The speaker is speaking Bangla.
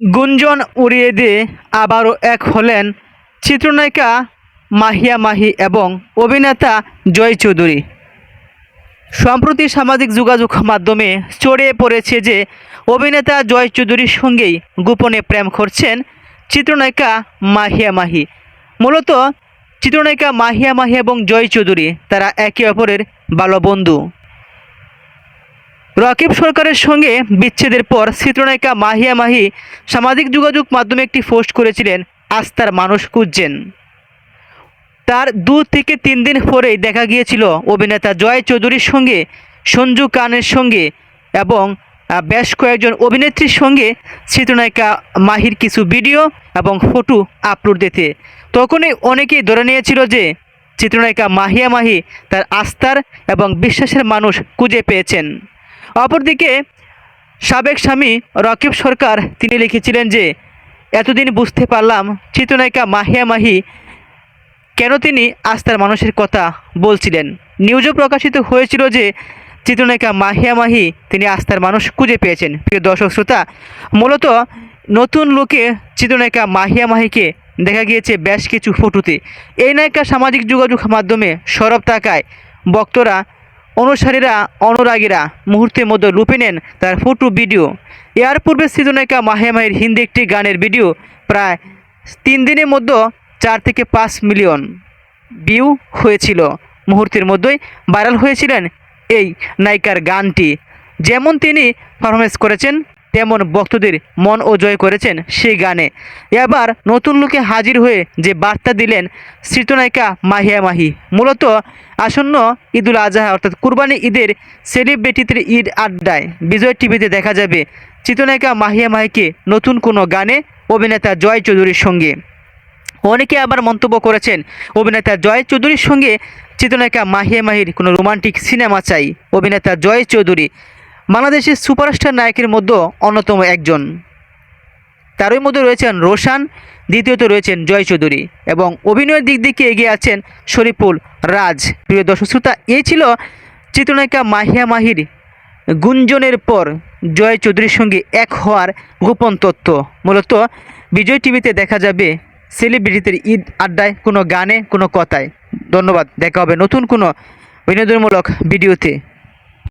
গুঞ্জন উড়িয়ে দিয়ে আবারও এক হলেন চিত্রনায়িকা মাহিয়া মাহি এবং অভিনেতা জয় চৌধুরী। সম্প্রতি সামাজিক যোগাযোগ মাধ্যমে ছড়িয়ে পড়েছে যে, অভিনেতা জয় চৌধুরীর সঙ্গেই গোপনে প্রেম করছেন চিত্রনায়িকা মাহিয়া মাহি। মূলত চিত্রনায়িকা মাহিয়া মাহি এবং জয় চৌধুরী, তারা একে অপরের ভালো বন্ধু রকিব সরকারের সঙ্গে বিচ্ছেদের পর চিত্রনায়িকা মাহিয়া মাহি সামাজিক যোগাযোগ মাধ্যমে একটি পোস্ট করেছিলেন, আস্থার মানুষ খুঁজছেন। তার দু থেকে তিন দিন পরেই দেখা গিয়েছিল অভিনেতা জয় চৌধুরীর সঙ্গে, সঞ্জু খানের সঙ্গে এবং বেশ কয়েকজন অভিনেত্রীর সঙ্গে চিত্রনায়িকা মাহির কিছু ভিডিও এবং ফটো আপলোড দিতে। তখনই অনেকেই ধরে নিয়েছিল যে চিত্রনায়িকা মাহিয়া মাহি তার আস্থার এবং বিশ্বাসের মানুষ খুঁজে পেয়েছেন। অপরদিকে সাবেক স্বামী রকিব সরকার, তিনি লিখেছিলেন যে, এতদিন বুঝতে পারলাম চিত্রনায়িকা মাহিয়া মাহি কেন তিনি আস্থার মানুষের কথা বলছিলেন। নিউজও প্রকাশিত হয়েছিল যে, চিত্রনায়িকা মাহিয়া মাহি তিনি আস্থার মানুষ খুঁজে পেয়েছেন। প্রিয় দর্শক শ্রোতা, মূলত নতুন লোকে চিত্রনায়িকা মাহিয়া মাহিকে দেখা গিয়েছে বেশ কিছু ফটোতে। এই নায়িকা সামাজিক যোগাযোগ মাধ্যমে সরব থাকায় ভক্তরা অনুসারীরা, অনুরাগীরা মুহূর্তের মধ্যে লুপে নেন তার ফটো ভিডিও। এর পূর্বে সৃজনায়িকা মাহিয়া মাহির হিন্দি একটি গানের ভিডিও প্রায় তিন দিনের মধ্যে চার থেকে পাঁচ মিলিয়ন ভিউ হয়েছিল। মুহূর্তের মধ্যেই ভাইরাল হয়েছিলেন এই নায়িকার গানটি, যেমন তিনি পারফরমেন্স করেছেন তেমন ভক্তদের মন ও জয় করেছেন সেই গানে। এবার নতুন লোকে হাজির হয়ে যে বার্তা দিলেন চিত্রনায়িকা মাহিয়া মাহি। মূলত আসন্ন ঈদুল আজহা, অর্থাৎ কুরবানি ঈদের সেলিব্রিটিদের ঈদ আড্ডায় বিজয় টিভিতে দেখা যাবে চিত্রনায়িকা মাহিয়া মাহিকে নতুন কোনো গানে অভিনেতা জয় চৌধুরীর সঙ্গে। অনেকে আবার মন্তব্য করেছেন, অভিনেতা জয় চৌধুরীর সঙ্গে চিত্রনায়িকা মাহিয়া মাহির কোনো রোমান্টিক সিনেমা চাই, অভিনেতা জয় চৌধুরী। বাংলাদেশের সুপারস্টার নায়কের মধ্যে অন্যতম একজন। তারই মধ্যে রয়েছেন রোশান, দ্বিতীয়ত রয়েছেন জয় চৌধুরী এবং অভিনয়ের দিক দিকে এগিয়ে আছেন শরীফুল রাজ। প্রিয় দর্শক শ্রোতা এই ছিল চিত্রনায়িকা মাহিয়া মাহির গুঞ্জনের পর জয় চৌধুরীর সঙ্গে এক হওয়ার গোপন তথ্য মূলত বিজয় টিভিতে দেখা যাবে সেলিব্রিটিদের ঈদ আড্ডায় কোনো গানে, কোনো কথায়। ধন্যবাদ, দেখা হবে নতুন কোনো বিনোদনমূলক ভিডিওতে।